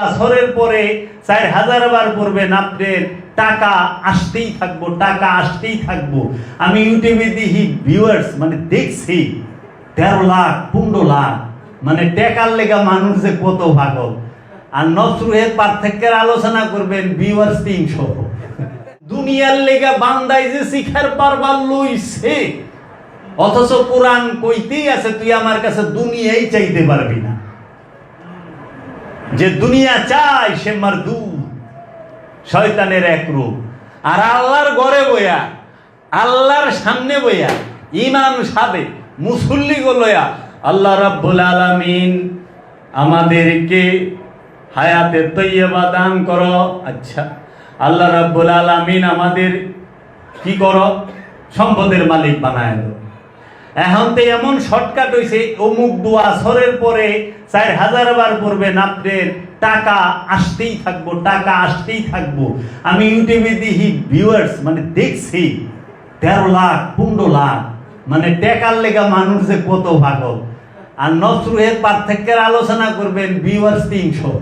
আসরের পরে চার হাজার বার পড়বেন আপনার টাকা আসতেই থাকব, টাকা আসতেই থাকব। আমি ইউটিউবে দেখি ভিউয়ার্স মানে দেখছি তেরো লাখ, পনেরো লাখ মানে টেকার লেগা মানুষ যে কত ভাগল আর নসরুহের পার্থক্যের আলোচনা করবেন ভিউয়ার্স তিনশো। দুনিয়ার লেগা বান্দাই যে শিখার পারবার লইছে, অথচ কোরআন কইতেই আছে, তুই আমার কাছে দুনিয়াই চাইতে পারবি না। যে দুনিয়া চাই সে মারদু শয়তানের এক রূপ। আর আল্লাহর গড়ে বইয়া, আল্লাহর সামনে বইয়া ইমান সাবে মুসল্লি লয়া আল্লাহ রাব্বুল আলামিন আমাদেরকে হায়াতে তৈয়বা দান করো। আচ্ছা আল্লাহ রাব্বুল আলামিন আমাদের কি করো? সম্পদের মালিক বানায় এখন তো এমন শর্টকাট হইছে, অমুক দোয়া আসরের পরে চার হাজার বার পড়বেন আপনার টাকা আসতেই থাকব, টাকা আসতেই থাকব। আমি ইউটিউবে দেখি ভিউয়ার্স মানে দেখছি, তেরো লাখ, পনেরো লাখ মানে টেকার লেগা মানুষ যে কত ভাগল। আর নসরুহের পার্থক্যের আলোচনা করবেন ভিউয়ার্স তিনশো।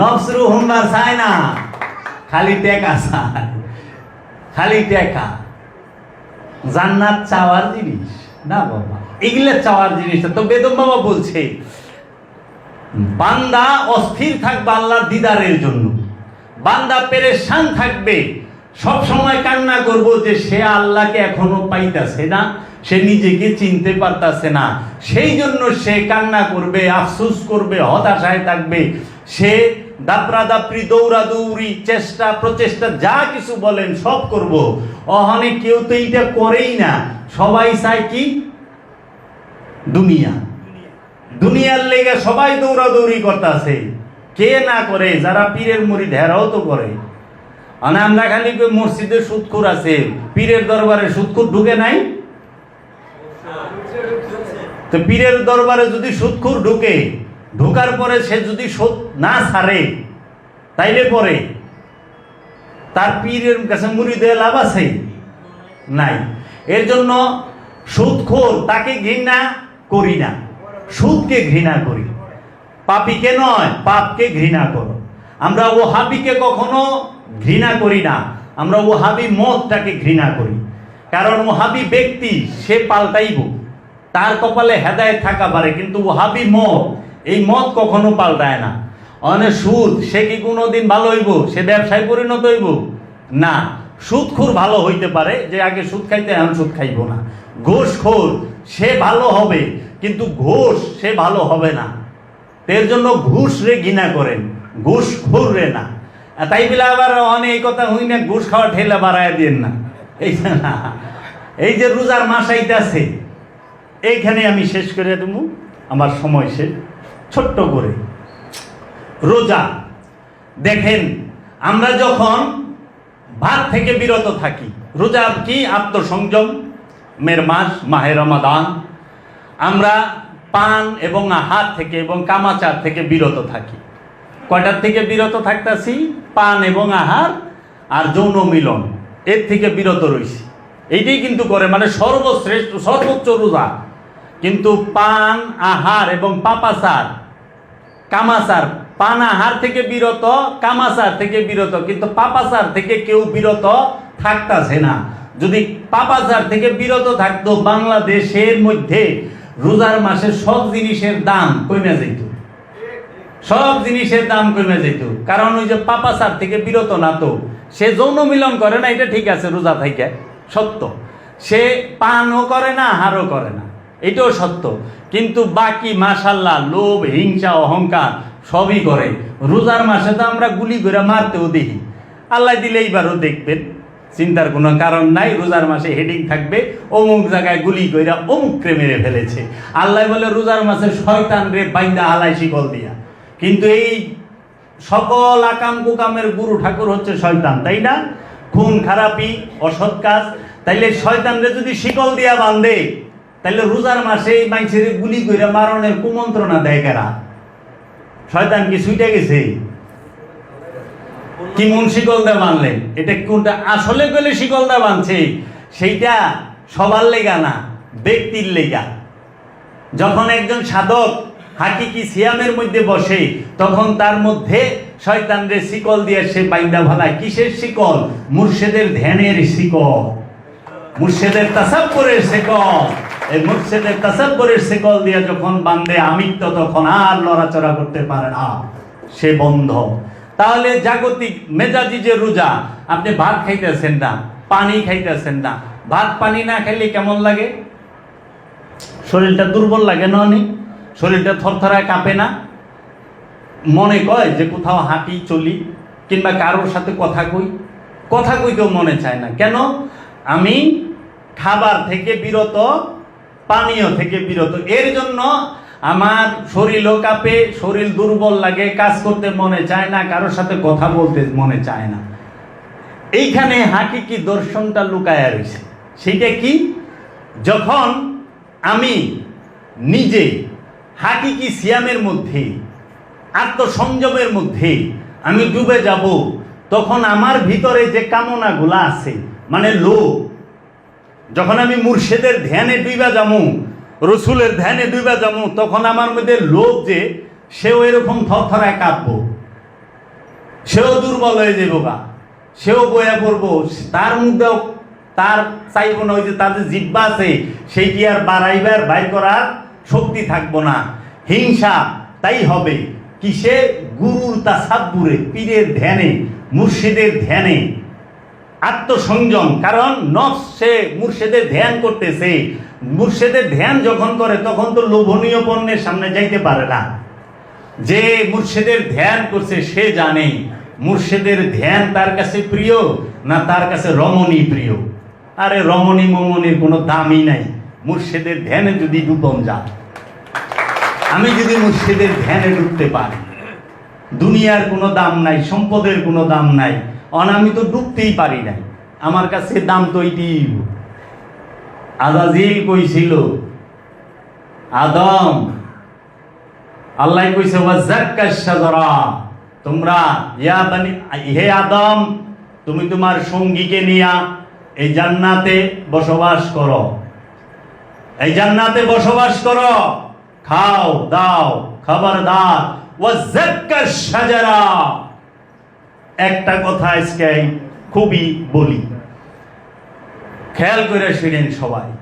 নসরু হুন্ডার চায় না, খালি টেকা চায়, খালি টেকা। জান্নাত চাওয়ার জিনিস। না বাবা, এগুলো চাওয়ার জিনিস তো বেদম বাবা বলছে, বান্দা অস্থির থাকবে আল্লাহর দিদারের জন্য। বান্দা পেরেশান থাকবে। সব সময় কান্না করব যে সে আল্লাহকে এখনও পাইতাছে না, সে নিজেকে চিনতে পারতাছে না। সেই জন্য সে কান্না করবে, আফসোস করবে, হতাশায় থাকবে। সে দাপরা দাপরি দৌড়া দৌড়ি চেষ্টা, প্রচেষ্টা, যা কিছু বলেন, সব করব। অহনে কেউ তো এইটা করেই না। সবাই চায় কি? দুনিয়া। দুনিয়ার লেগে সবাই দৌড়াদৌড়ি করতেছে। কে না করে? যারা পীরের মুড়ি ঢেরাও তো করে। মানে আমরা খালি মসজিদে সুৎখুর আছে। পীরের দরবারে সুৎখুর ঢুকে নাই? তো পীরের দরবারে যদি সুৎখুর ঢুকে ঢোকার পরে সে যদি সুদ না ছাড়ে তাইলে পরে? তার পীরের কাছে মুড়ি দেওয়া লাভ আছে? নাই। এর জন্য সুদখোর তাকে ঘৃণা করি না। সুদকে ঘৃণা করি। পাপিকে নয়, পাপকে ঘৃণা করো। আমরা ও হাবিকে কখনো ঘৃণা করি না। আমরা ও হাবি মতটাকে ঘৃণা করি। কারণ ও হাবি ব্যক্তি, সে পাল্টাইব। তার কপালে হেদায় থাকা পারে, কিন্তু ও হাবি মত এই মত কখনো পাল্টায় না। অনেক সুদ, সে কি কোনোদিন ভালো হইব? সে ব্যবসায় পরিণত হইব? না। সুদখোর ভালো হইতে পারে, যে আগে সুদ খাইতে, এখন সুদ খাইব না। ঘোষখোর, সে ভালো হবে, কিন্তু ঘোষ, সে ভালো হবে না। এর জন্য ঘুষ রে ঘৃণা করেন ঘুষ খোর রে না তাই বলে আবার অনেক কথা হই না, ঘুষ খাওয়া ঠেলা বাড়ায় দিন না। এই না, এই যে রোজার মাস আইতাছে, এইখানে আমি শেষ করে দেবো, আমার সময় শেষ। ছোট্ট করে। রোজা। দেখেন, আমরা যখন ভাত থেকে বিরত থাকি, রোজা কি? আত্মসংযম, মের মাস, মাহে রমাদান। আমরা পান এবং আহার থেকে এবং কামাচার থেকে বিরত থাকি। কয়টার থেকে বিরত থাকতাছি? পান এবং আহার আর যৌন মিলন। এর থেকে বিরত রয়েছি এইটাই কিন্তু করে মানে সর্বশ্রেষ্ঠ, সর্বোচ্চ রোজা। কিন্তু পান, আহার এবং পাপাচার, কামাচার। পান, আহার থেকে বিরত, কামাচার থেকে বিরত। কিন্তু পাপাচার থেকে কেউ বিরত থাকতাছে না। যদি পাপাচার থেকে বিরত থাকতো, বাংলাদেশের মধ্যে রোজার মাসে সব জিনিসের দাম কমে যেত। সব জিনিসের দাম কমে যেত। কারণ ওই যে পাপাচার থেকে বিরত না তো। সে যৌন মিলন করে না, এটা ঠিক আছে, রোজা থেকে, সত্য। সে পানও করে না, আহারও করে না। এটাও সত্য। কিন্তু বাকি মাসাল্লাহ লোভ, হিংসা, অহংকার সবই করে। রোজার মাসে তো আমরা গুলি করে মারতেও দেখি। আল্লাহ দিলে এইবারও দেখবেন, চিন্তার কোনো কারণ নাই, রোজার মাসে হেডিং থাকবে, অমুক জায়গায় গুলি কইরা অমুককে মেরে ফেলেছে। আল্লাহ বলে, রোজার মাসে শয়তান রে বাইন্দা আলাই শিকল দিয়া। কিন্তু এই সকল আকাম কুকামের গুরু ঠাকুর হচ্ছে শয়তান, তাই না? খুন, খারাপি, অসৎ কাজ, তাইলে শয়তানরে যদি শিকল দিয়া বান্ধে তাইলে রোজার মাসে এই মাইসের গুলি কইরা মারণের কুমন্ত্রণা দেয় কারা? শয়তান কি ছুটে গেছে? কি মন শিকল দা বানলেন এটা কোনটা? আসলে গেলে শিকল দা বানছে সেইটা সবার লেগা না, ব্যক্তির লেগা। যখন একজন সাধক হাকিকি সিয়ামের মধ্যে বসে, তখন তার মধ্যে শয়তানরে শিকল দিয়ে সে বাইন্দা ভালায় কিসের শিকল? মুর্শেদের ধ্যানের শিকল। মুর্শেদের তাসাব্বরের শিকল। এই মুর্শেদের তাসাব্বরের শিকল দিয়ে যখন বান্ধে আমিত্ব, তখন আর লড়াচড়া করতে পারে না। সে বন্ধ। তাহলে জাগতিক মেজাজি যে রোজা, আপনি ভাত খাইতেছেন না, পানি খাইতেছেন না। ভাত, পানি না খাইলে কেমন লাগে? শরীরটা দুর্বল লাগে না অনেক? শরীরটা থরথরায় কাঁপে না? মনে কয় যে কোথাও হাঁটি, চলি, কিংবা কারোর সাথে কথা কই? কথা কইতেও মনে চায় না। কেন? আমি খাবার থেকে বিরত পানীয় থেকে বিরত। এর জন্য আমার শরীরও কাঁপে শরীর দুর্বল লাগে, কাজ করতে মনে চায় না, কারোর সাথে কথা বলতে মনে চায় না। এইখানে হাকিকি দর্শনটা লুকায়া রয়েছে। সেটা কি? যখন আমি নিজে হাকিকি সিয়ামের মধ্যে, আত্মসংযমের মধ্যে আমি ডুবে যাব, তখন আমার ভিতরে যে কামনাগুলা আছে মানে লোভ যখন আমি মুর্শেদের ধ্যানে ডুইবা যামু, রসুলের ধ্যানে ডুইবা যামু, তখন আমার মধ্যে লোভ যে সেও এরকম থরথরায় কাঁপবো। সেও দুর্বল হয়ে যাব গা। সেও বয়া পড়ব। তার মধ্যেও তার চাইব না, ওই যে তার যে জিব্বা আছে, সেইটি আর বাড়াইবার, বাইর করার শক্তি থাকব না। হিংসা, তাই হবে। কিসে? গুরুর তা তাসাব্বুরে, পীরের ধ্যানে, মুর্শিদের ধ্যানে। আত্মসংযম, কারণ নফস সে মুর্শেদের ধ্যান করতেছে। মুর্শেদের ধ্যান যখন করে, তখন তো লোভনীয় পণ্যের সামনে যাইতে পারে না। যে মুর্শেদের ধ্যান করছে, সে জানে মুর্শেদের ধ্যান তার কাছে প্রিয় না তার কাছে রমণী প্রিয়। আরে রমণী মমনির কোনো দামই নাই। মুর্শেদের ধ্যানে যদি ডুবন যায়, আমি যদি মুর্শিদের ধ্যানে ডুবতে পারি, দুনিয়ার কোনো দাম নাই, সম্পদের কোনো দাম নাই অন তো ডুবতেই পারি নাই। আমার কাছে দাম তো এইটিই আজাজিল কইছিল, আদম, আল্লাহ কইছে তোমরা, ইয়া বানি, হে আদম, তুমি তোমার সঙ্গীকে নিয়া এই জান্নাতে বসবাস করো। এই জান্নাতে বসবাস করো। খাও, দাও, খবরদার। ওয়াজাক্কাশ শাজারা। একটা কথা আজকে খুবই বলি। খেয়াল করে শুনেন সবাই।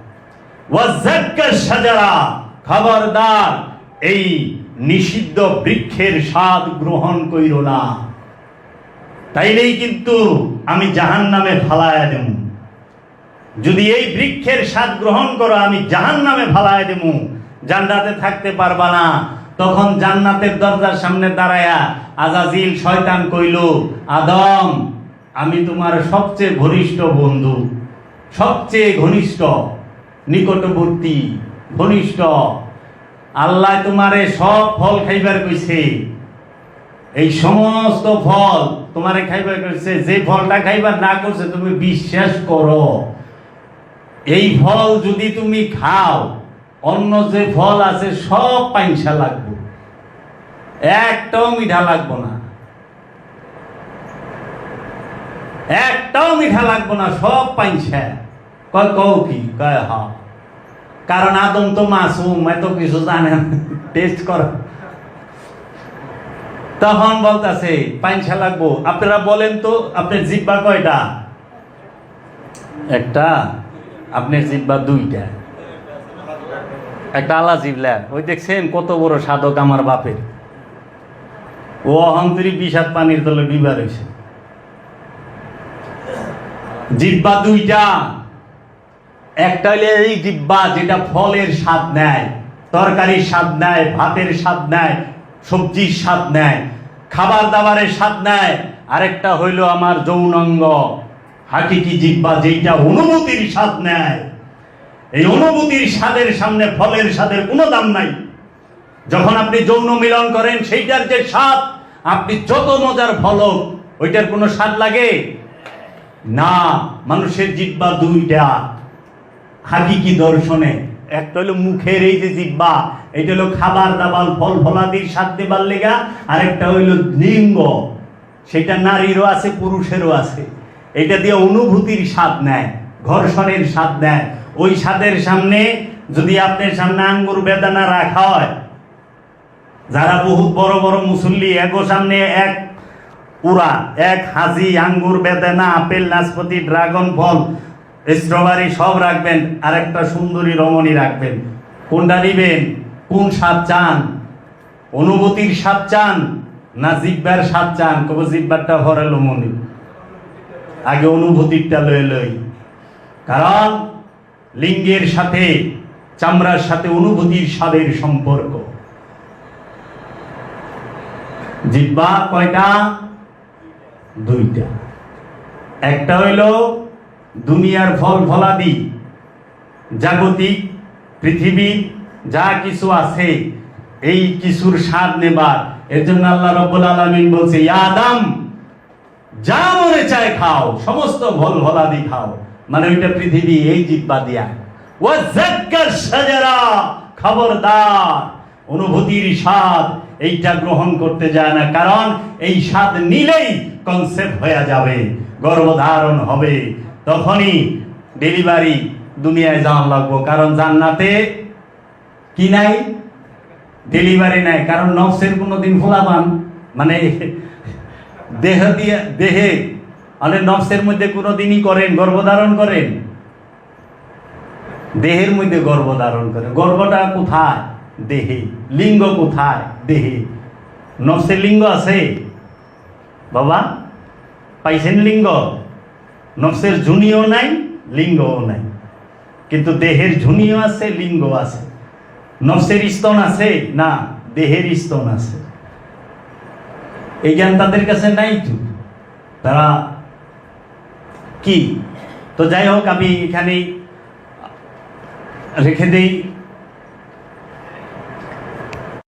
শাজারা, খবরদার, এই নিষিদ্ধ বৃক্ষের স্বাদ গ্রহণ কইর না। তাইলেই কিন্তু আমি জাহান নামে ফালায়া দেব। যদি এই বৃক্ষের স্বাদ গ্রহণ করো, আমি জাহান নামে ফালায়া দেব। জান্নাতে থাকতে পারবা না। তখন জান্নাতের দরজার সামনে দাঁড়ায়া আজাজিল শয়তান কইল, আদম, আমি তোমার সবচেয়ে ঘনিষ্ঠ বন্ধু, সবচেয়ে ঘনিষ্ঠ, নিকটবর্তী, ঘনিষ্ঠ। আল্লাহ তোমারে সব ফল খাইবার কইছে। এই সমস্ত ফল তোমারে খাইবার কইছে, যে ফলটা খাইবার না করছে, তুমি বিশ্বাস করো। এই ফল যদি তুমি খাও অন্য যে ফল আছে, সব পাইসা লাগবে। একটাও মিঠা লাগবো না। একটাও মিঠা লাগবো না, সব পাইসা কয়, কও কি? কয়, হা। কারণ আদম তো মাসুম, এত কিছু জানে টেস্ট কর। তখন বলতেছে পাইসা লাগবো। আপনারা বলেন তো, আপনার জিব্বা কয়টা? একটা। আপনার জিব্বা দুইটা। একটা আলা জিবলা। ওই দেখছেন কত বড় সাধক আমার বাপের। ও অহন্তরী বিষাদ পানির তলে বিবার হয়েছে জিব্বা দুইটা। একটা হলে এই জিব্বা যেটা ফলের স্বাদ নেয়, তরকারির স্বাদ নেয়, ভাতের স্বাদ নেয়, সবজির স্বাদ নেয়, খাবার দাবারের স্বাদ নেয়। আরেকটা হইল আমার যৌনাঙ্গ। হাকিকি জিব্বা যেইটা অনুমতির স্বাদ নেয়। এই অনুভূতির স্বাদের সামনে ফলের স্বাদের কোনো দাম নাই। যখন আপনি যৌন মিলন করেন, সেইটার যে স্বাদ, আপনি যত মজার ফল ওইটার কোনো স্বাদ লাগে? না, মানুষের জিব্বা দুইটা। হাকিকি দর্শনে? একটা হলো মুখের এই যে জিব্বা এটা হলো খাবার দাবার, ফল ফলাদির স্বাদ দেবার লেগা আর একটা হইল লিঙ্গ। সেটা নারীরও আছে, পুরুষেরও আছে। এটা দিয়ে অনুভূতির স্বাদ নেয়, ঘর্ষণের স্বাদ নেয়। ওই স্বাদের সামনে যদি আপনার সামনে আঙ্গুর বেদানা রাখা হয়, যারা বহুত বড় বড় মুসল্লি, এগো সামনে এক পুরা এক হাজি, আঙ্গুর বেদানা, আপেল, নাশপাতি, ড্রাগন ফল, স্ট্রবেরি সব রাখবেন আর একটা সুন্দরী রমণী রাখবেন। কোনটা নিবেন? কোন স্বাদ চান? অনুভূতির স্বাদ চান না জিব্বার স্বাদ চান? কবে জিব্বারটা ভরালো মনে। আগে অনুভূতিটা লয়ে লই। কারণ লিঙ্গের সাথে, চামড়ার সাথে অনুভূতির স্বাদের সম্পর্ক। জিব্বা কয়টা? দুইটা। একটা হইল দুনিয়ার ফল ফলাদি জাগতিক, পৃথিবী, যা কিছু আছে, এই কিছুর স্বাদ নেবার। এর জন্য আল্লাহ রব্বুল আলমিন বলছে "ইয়া আদম, যা মনে চায় খাও, সমস্ত ভল ভলাদি খাও। মানে ওইটা পৃথিবী এই জিব্বা দিয়া। ও জাক্কার সাজারা খবরদার। অনুভূতির স্বাদ এইটা গ্রহণ করতে যায় না, কারণ এই স্বাদ নিলেই কনসেপ্ট হয়ে যাবে, গর্ভধারণ হবে। তখনই ডেলিভারি দুনিয়ায় যাওয়া লাগবো, কারণ জান্নাতে কি নাই? ডেলিভারি নাই, কারণ নফসের কোনোদিন ফোলাবান মানে দেহ দিয়ে, দেহে মানে নফসের মধ্যে কোনোদিনই করেন গর্ভধারণ করেন? দেহের মধ্যে গর্ভধারণ করেন। গর্ভটা কোথায়? দেহে। লিঙ্গ কোথায়? দেহে। নফসের লিঙ্গ আছে? বাবা, পাইছেন লিঙ্গ? নফসের ঝুনিও নাই, লিঙ্গও নাই। কিন্তু দেহের ঝুনিও আছে, লিঙ্গ আছে। নফসের স্তন আছে? না, দেহের স্তন আছে। এই জ্ঞান তাদের কাছে নাই তো? তারা কি? তো যাই হোক আমি এখানেই রেখে দেই।